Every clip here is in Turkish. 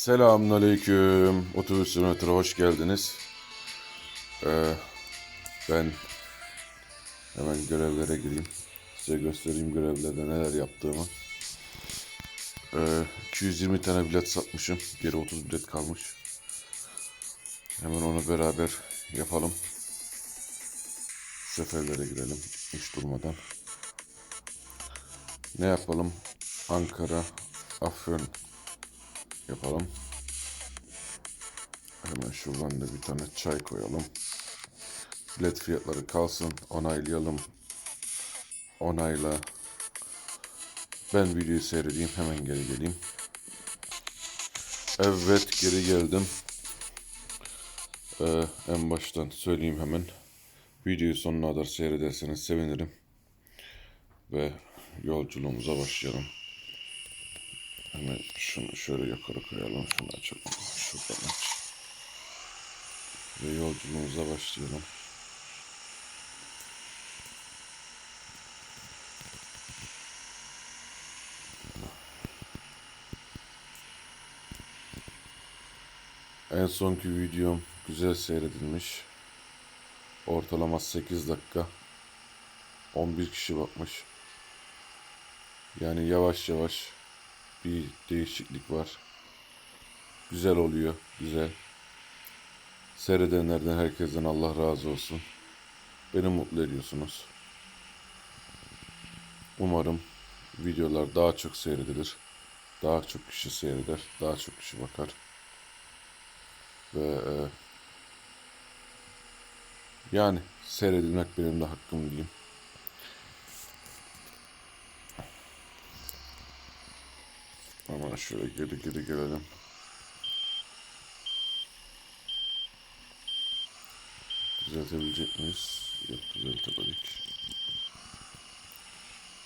Selamünaleyküm. Otobüs Simülatör'e hoş geldiniz. Ee, ben hemen görevlere gireyim. Size göstereyim görevlerde neler yaptığımı. Ee, 220 tane bilet satmışım. Geri 30 bilet kalmış. Hemen onu beraber yapalım. Seferlere girelim. Hiç durmadan. Ne yapalım? Ankara, Afyon yapalım. Hemen şuradan da bir tane çay koyalım. Bilet fiyatları kalsın. Onaylayalım. Onayla. Ben videoyu seyredeyim. Hemen geri geleyim. Evet geri geldim. Ee, en baştan söyleyeyim hemen. Videoyu sonuna kadar seyrederseniz sevinirim. Ve yolculuğumuza başlayalım. Hemen şunu şöyle yukarı koyalım. Şunu açalım. Şuradan aç. Ve yolculuğumuza başlayalım. En sonki videom güzel seyredilmiş. Ortalama 8 dakika. 11 kişi bakmış. Yani yavaş yavaş bir değişiklik var. Güzel oluyor, güzel. Seyredenlerden herkesten Allah razı olsun. Beni mutlu ediyorsunuz. Umarım videolar daha çok seyredilir. Daha çok kişi seyreder, daha çok kişi bakar. Ve e, yani seyredilmek benim de hakkım diyeyim. Hemen şöyle geri geri gelelim. Düzeltebilecek miyiz? Yok düzeltemedik.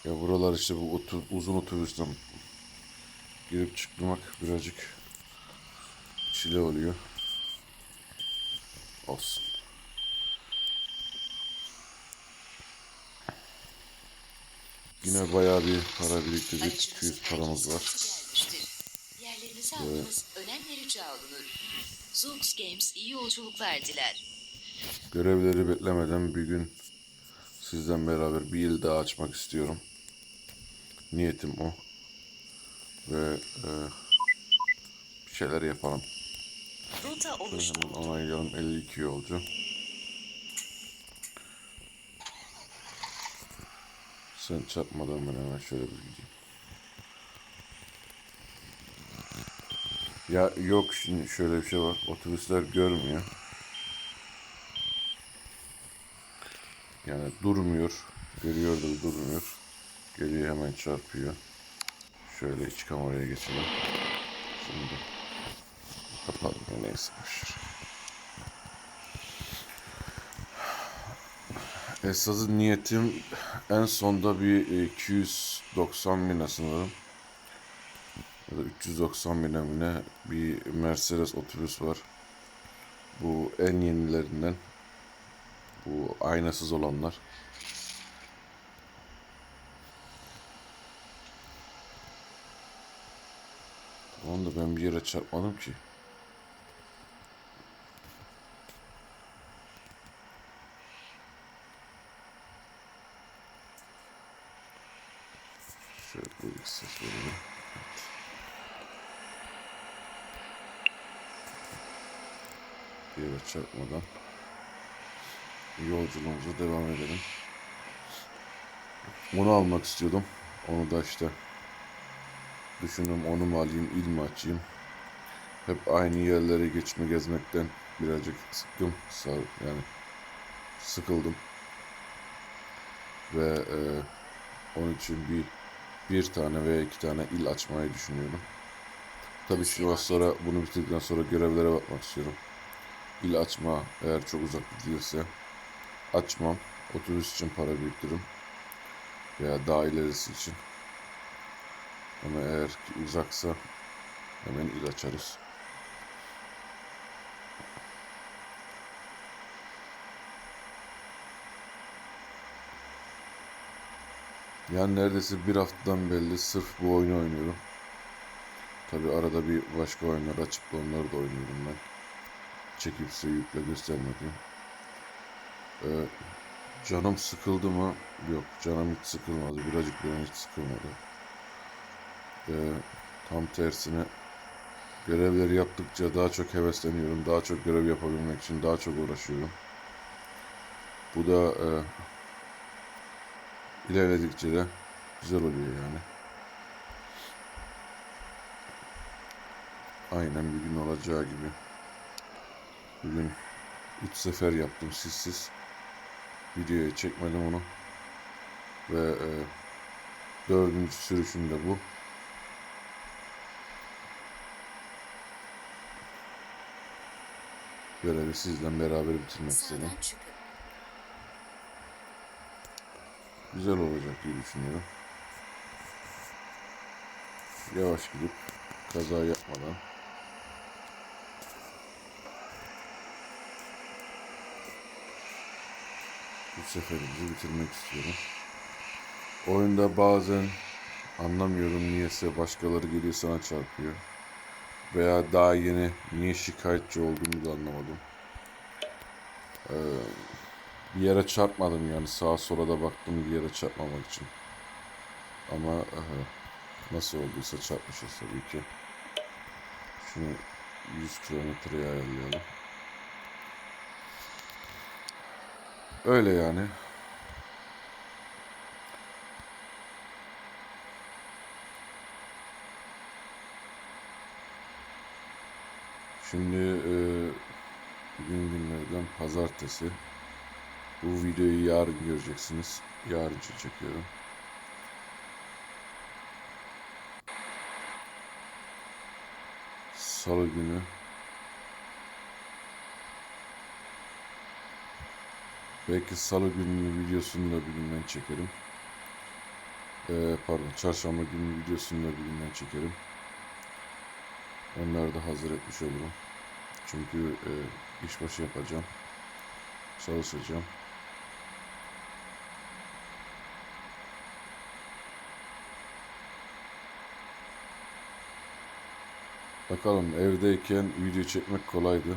Ya buralar işte bu otu, uzun otobüsten girip çıkmak birazcık çile oluyor. Olsun. Yine bayağı bir para biriktirdik. 200 paramız var. Almanız önemli rica olunur. Zoox Games iyi yolculuklar diler. Görevleri beklemeden bir gün sizden beraber bir yıl daha açmak istiyorum. Niyetim o. Ve e, bir şeyler yapalım. Hemen oluşturuldu. onaylayalım 52 yolcu. Sen çarpmadan ben hemen şöyle bir gideyim. Ya yok şimdi şöyle bir şey var. Otobüsler görmüyor. Yani durmuyor. Görüyor da durmuyor. Geliyor hemen çarpıyor. Şöyle iç kameraya geçelim. Şimdi kapalı neyse boşver. Esas niyetim en sonda bir e, 290 bine sanırım. Ya da 390 bine mi ne bir Mercedes otobüs var. Bu en yenilerinden. Bu aynasız olanlar. Tamam da ben bir yere çarpmadım ki. Şöyle bir ses verelim. Bir yere çarpmadan yolculuğumuza devam edelim. Onu almak istiyordum. Onu da işte düşündüm onu mu alayım, il mi açayım. Hep aynı yerlere geçme gezmekten birazcık sıktım. Yani sıkıldım. Ve e, onun için bir bir tane veya iki tane il açmayı düşünüyorum. Tabii şu sonra bunu bitirdikten sonra görevlere bakmak istiyorum. İl açma eğer çok uzak değilse açmam. Otobüs için para biriktiririm. Veya daha ilerisi için. Ama eğer ki uzaksa hemen il açarız. Yani neredeyse bir haftadan belli sırf bu oyunu oynuyorum. Tabi arada bir başka oyunlar açıp onları da oynuyorum ben. Çekip yükle göstermedim. Ee, canım sıkıldı mı? Yok canım hiç sıkılmadı. Birazcık bile hiç sıkılmadı. Ee, tam tersine görevleri yaptıkça daha çok hevesleniyorum. Daha çok görev yapabilmek için daha çok uğraşıyorum. Bu da e, ilerledikçe de güzel oluyor yani. Aynen bir gün olacağı gibi. Bugün üç sefer yaptım sizsiz. Videoya çekmedim onu. Ve e, dördüncü sürüşüm de bu. Görevi sizle beraber bitirmek istedim. Güzel olacak diye düşünüyorum. Yavaş gidip kaza yapmadan bu seferimizi bitirmek istiyorum. Oyunda bazen anlamıyorum niyeyse başkaları geliyor sana çarpıyor. Veya daha yeni niye şikayetçi olduğumu da anlamadım. Ee, bir yere çarpmadım yani sağa sola da baktım bir yere çarpmamak için. Ama aha, nasıl olduysa çarpmışız tabii ki. Şunu 100 kilometreye ayarlayalım. Öyle yani. Şimdi e, bugün günlerden pazartesi. Bu videoyu yarın göreceksiniz. Yarın çekiyorum. Salı günü Belki salı günü videosunu da bir günden çekerim. Ee, pardon çarşamba günü videosunu da bir günden çekerim. Onları da hazır etmiş olurum. Çünkü e, işbaşı yapacağım. Çalışacağım. Bakalım evdeyken video çekmek kolaydı.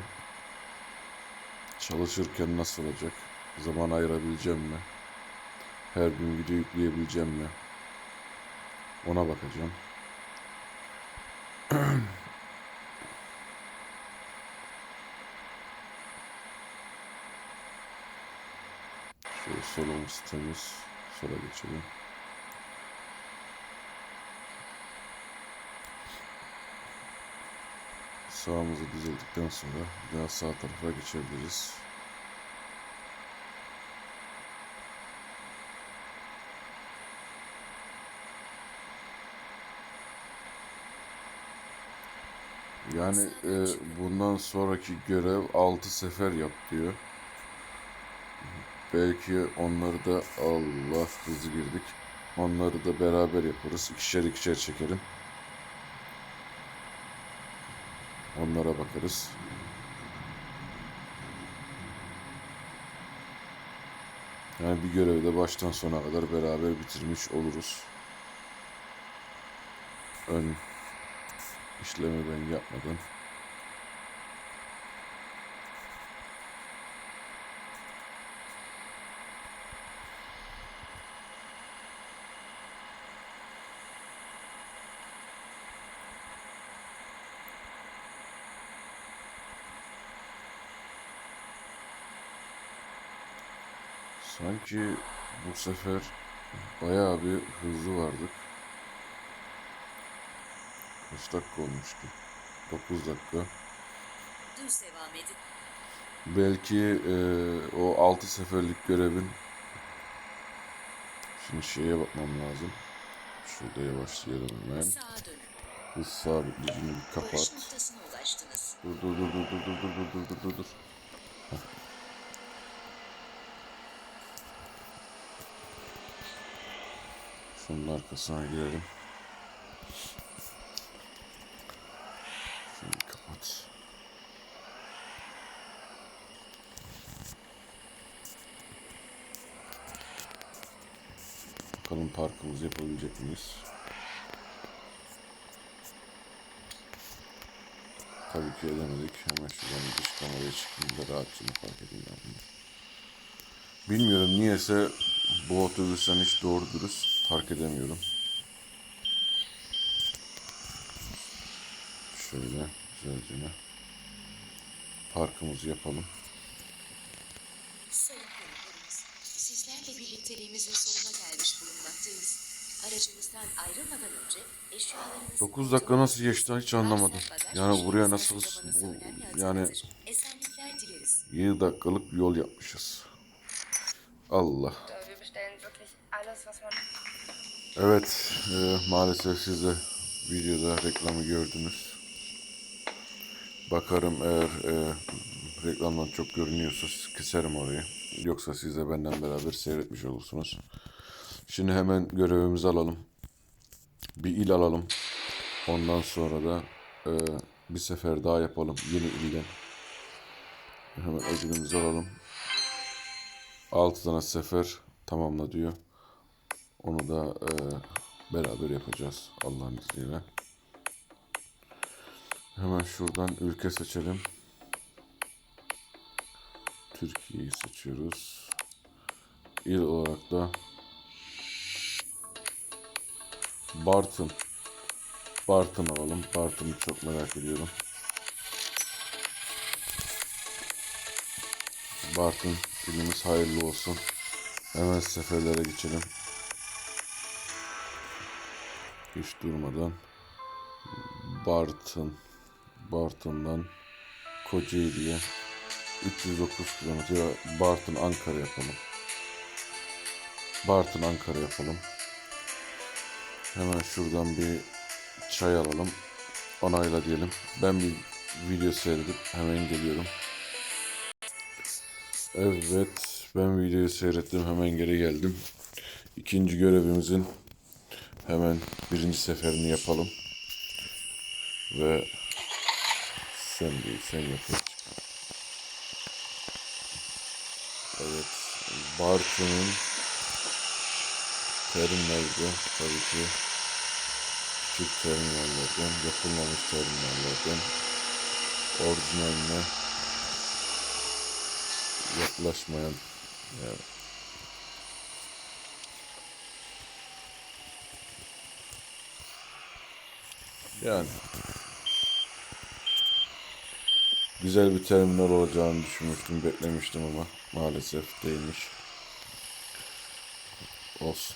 Çalışırken nasıl olacak? Zaman ayırabileceğim mi? Her gün video yükleyebileceğim mi? Ona bakacağım. Şöyle solumuz temiz. Sola geçelim. Sağımızı düzeldikten sonra bir daha sağ tarafa geçebiliriz. Yani e, bundan sonraki görev 6 sefer yap diyor. Belki onları da Allah hızlı girdik. Onları da beraber yaparız. İkişer ikişer çekerim. Onlara bakarız. Yani bir görevi de baştan sona kadar beraber bitirmiş oluruz. Ön işlemi ben yapmadan. Sanki bu sefer bayağı bir hızlı vardık. Kaç dakika olmuştu? 9 dakika. Düz devam edin. Belki e, o 6 seferlik görevin Şimdi şeye bakmam lazım. Şurada yavaşlayalım hemen. Hız sabitleyicini bir kapat. Dur dur dur dur dur dur dur dur dur dur dur. Şunun arkasına girelim. Şimdi kapat. Bakalım parkımızı yapabilecek miyiz? tabii ki edemedik. Hemen şuradan dış kameraya çıkayım da rahatça fark edeyim ben bunu. Bilmiyorum niyeyse bu otobüsten hiç doğru dürüst park edemiyorum. Şöyle güzelce parkımızı yapalım. Sayın sizlerle birlikteliğimizin bulunmaktayız. Aracınızdan ayrılmadan önce eşyalarınızı... 9 dakika nasıl geçti hiç anlamadım. Yani buraya nasıl bu, yani Esenlikler dileriz. 7 dakikalık bir yol yapmışız. Allah. Evet, e, maalesef siz de videoda reklamı gördünüz. Bakarım eğer e, reklamdan çok görünüyorsa keserim orayı. Yoksa siz de benden beraber seyretmiş olursunuz. Şimdi hemen görevimizi alalım. Bir il alalım. Ondan sonra da e, bir sefer daha yapalım yeni ilden. Hemen ödülümüzü alalım. 6 tane sefer tamamla diyor. Onu da e, beraber yapacağız Allah'ın izniyle. Hemen şuradan ülke seçelim. Türkiye'yi seçiyoruz. İl olarak da Bartın. Bartın alalım. Bartın'ı çok merak ediyorum. Bartın ilimiz hayırlı olsun. Hemen seferlere geçelim. Hiç durmadan Bartın Bartın'dan Kocaeli'ye 309 kilometre Bartın Ankara yapalım. Bartın Ankara yapalım. Hemen şuradan bir çay alalım. Onayla diyelim. Ben bir video seyredip hemen geliyorum. Evet, ben videoyu seyrettim, hemen geri geldim. İkinci görevimizin hemen birinci seferini yapalım. Ve sen değil, sen yapın. Evet, Bartın'ın terminalde tabii ki. Küçük terminallerden, yapılmamış terminallerden orijinaline yaklaşmayan yani yani. Güzel bir terminal olacağını düşünmüştüm, beklemiştim ama maalesef değilmiş. Olsun.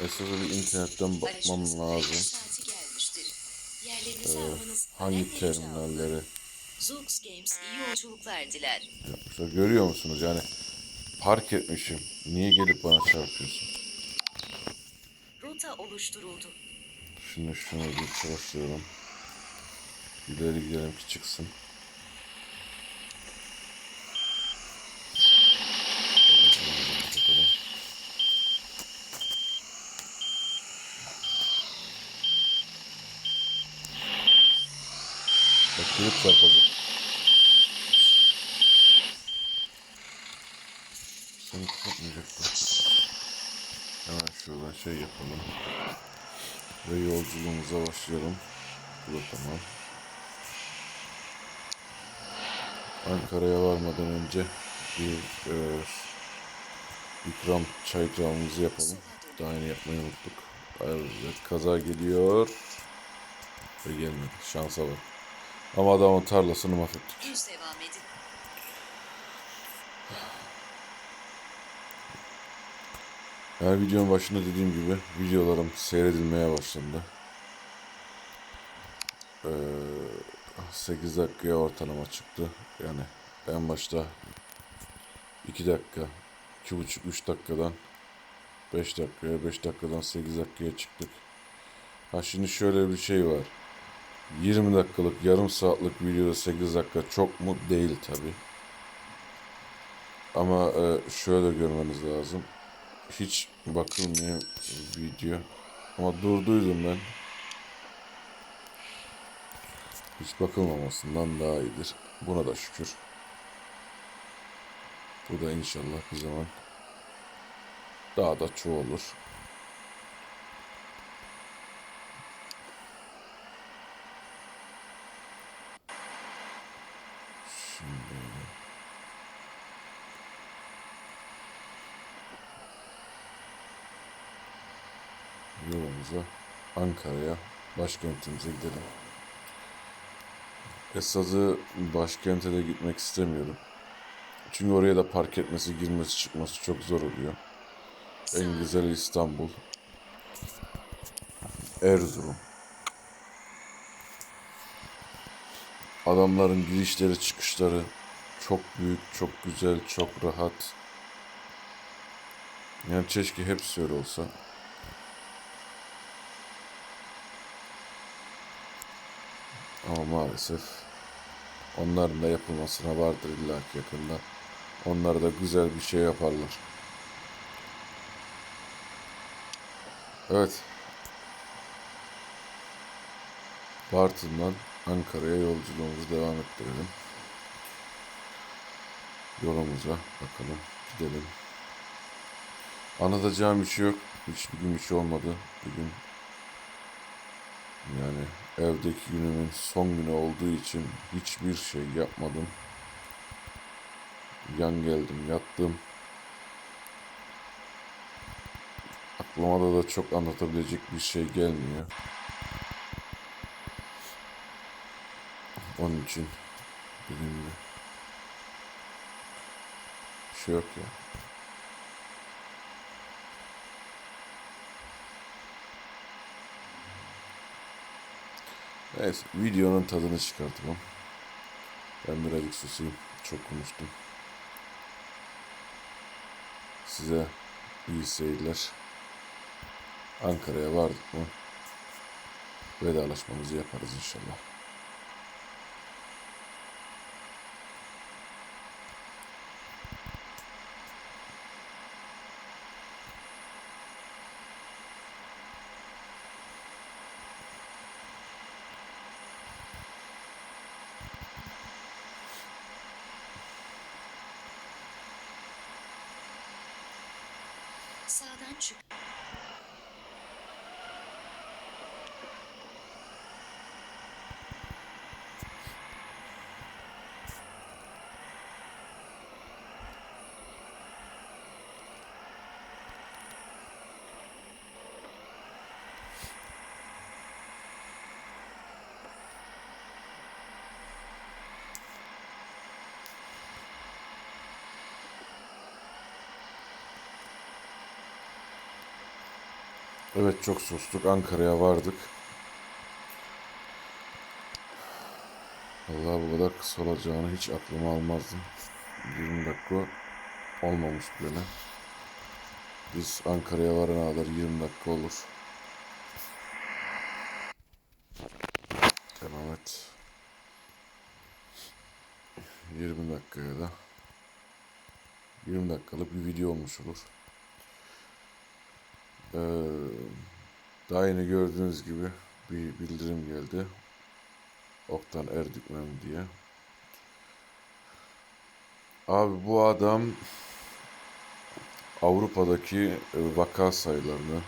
Esas bir internetten bakmam lazım. almanız Hangi terminalleri Zoox Games iyi yolculuklar diler. yapmışlar. Görüyor musunuz? Yani park etmişim. Niye gelip bana çarpıyorsun? Rota oluşturuldu. Şimdi şunu bir çalıştıralım. İleri gidelim ki çıksın. Bakalım. Gelip çarpacak. Seni kapatmayacaktı. Hemen şuradan şey yapalım. Ve yolculuğumuza başlayalım. Bu da tamam. Ankara'ya varmadan önce bir e, ikram çay ikramımızı yapalım. Daha yeni yapmayı unuttuk. Evet, kaza geliyor. Ve gelmedi. Şansa bak. Ama adamın tarlasını mahvettik. Düz devam edin. Her videonun başında dediğim gibi videolarım seyredilmeye başlandı. Ee, 8 dakikaya ortalama çıktı. Yani en başta 2 dakika, 2,5-3 dakikadan 5 dakikaya, 5 dakikadan 8 dakikaya çıktık. Ha şimdi şöyle bir şey var. 20 dakikalık, yarım saatlik videoda 8 dakika çok mu? Değil tabi. Ama e, şöyle görmeniz lazım hiç bakılmıyor video. Ama durduydum ben. Hiç bakılmamasından daha iyidir. Buna da şükür. Bu da inşallah bir zaman daha da çoğalır. Şimdi yolumuza Ankara'ya başkentimize gidelim. Esazı başkente de gitmek istemiyorum. Çünkü oraya da park etmesi, girmesi, çıkması çok zor oluyor. En güzeli İstanbul. Erzurum. Adamların girişleri, çıkışları çok büyük, çok güzel, çok rahat. Yani keşke hepsi öyle olsa. Ama maalesef onların da yapılmasına vardır illaki yakında. Onlar da güzel bir şey yaparlar. Evet. Bartın'dan Ankara'ya yolculuğumuzu devam ettirelim. Yolumuza bakalım. Gidelim. Anlatacağım bir şey yok. Hiçbir gün bir şey olmadı. Bugün yani evdeki günümün son günü olduğu için hiçbir şey yapmadım. Yan geldim, yattım. Aklıma da, da çok anlatabilecek bir şey gelmiyor. Onun için dediğim bir şey yok ya. Neyse videonun tadını çıkartalım. Ben birazcık susayım. Çok konuştum. Size iyi seyirler. Ankara'ya vardık mı? Vedalaşmamızı yaparız inşallah. Sağdan çık. Evet çok sustuk. Ankara'ya vardık. Vallahi bu kadar kısa olacağını hiç aklıma almazdım. 20 dakika olmamış bile. Biz Ankara'ya varana kadar 20 dakika olur. Devam et. 20 dakikaya da 20 dakikalık bir video olmuş olur. Ee, daha yeni gördüğünüz gibi bir bildirim geldi. Oktan Erdikmem diye. Abi bu adam Avrupa'daki e, vaka sayılarını,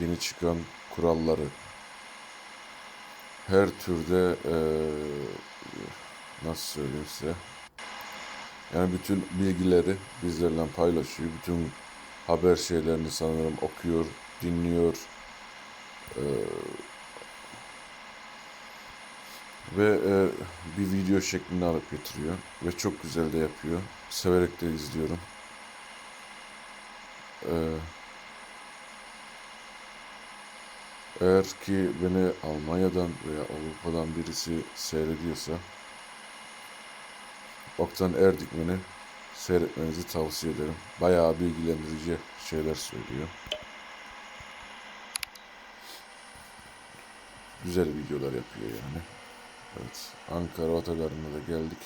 yeni çıkan kuralları, her türde e, nasıl söyleyeyim size, yani bütün bilgileri bizlerle paylaşıyor. Bütün haber şeylerini sanırım okuyor, dinliyor. Ee, ve e, bir video şeklinde alıp getiriyor. Ve çok güzel de yapıyor. Severek de izliyorum. Ee, eğer ki beni Almanya'dan veya Avrupa'dan birisi seyrediyorsa Oktan Erdikmen'i seyretmenizi tavsiye ederim. Bayağı bilgilendirici şeyler söylüyor. Güzel videolar yapıyor yani. Evet, Ankara otogarına da geldik.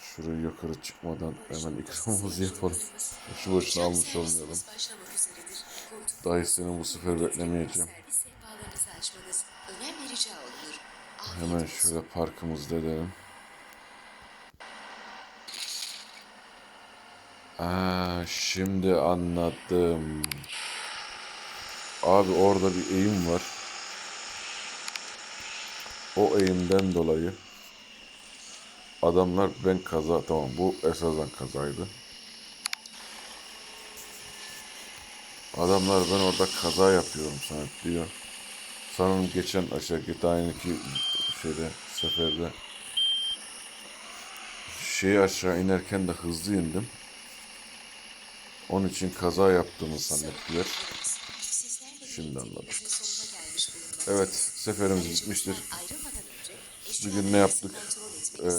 Şurayı yukarı çıkmadan hemen ikramımızı yapalım. Şu boşuna almış olmayalım. Başlamak üzeredir. Koltuk Dayı seni bu sefer beklemeyeceğim. Hemen şöyle parkımızda edelim. Aa, şimdi anladım. Abi orada bir eğim var. O eğimden dolayı adamlar ben kaza tamam bu esasen kazaydı. Adamlar ben orada kaza yapıyorum diyor. Sanırım geçen aşağı git aynı ki şeyde seferde şeyi aşağı inerken de hızlı indim. Onun için kaza yaptığımı zannettiler. Şimdi anladım. Evet seferimiz bitmiştir. Bugün ne yaptık? Ee,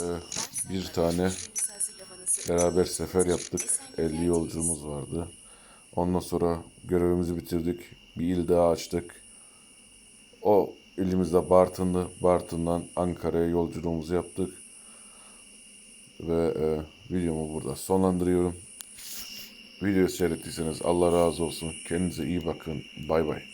bir tane beraber sefer yaptık. 50 yolculuğumuz vardı. Ondan sonra görevimizi bitirdik. Bir il daha açtık. O ilimizde Bartın'dı. Bartın'dan Ankara'ya yolculuğumuzu yaptık. Ve e, videomu burada sonlandırıyorum. Videoyu seyrettiyseniz Allah razı olsun. Kendinize iyi bakın. Bay bay.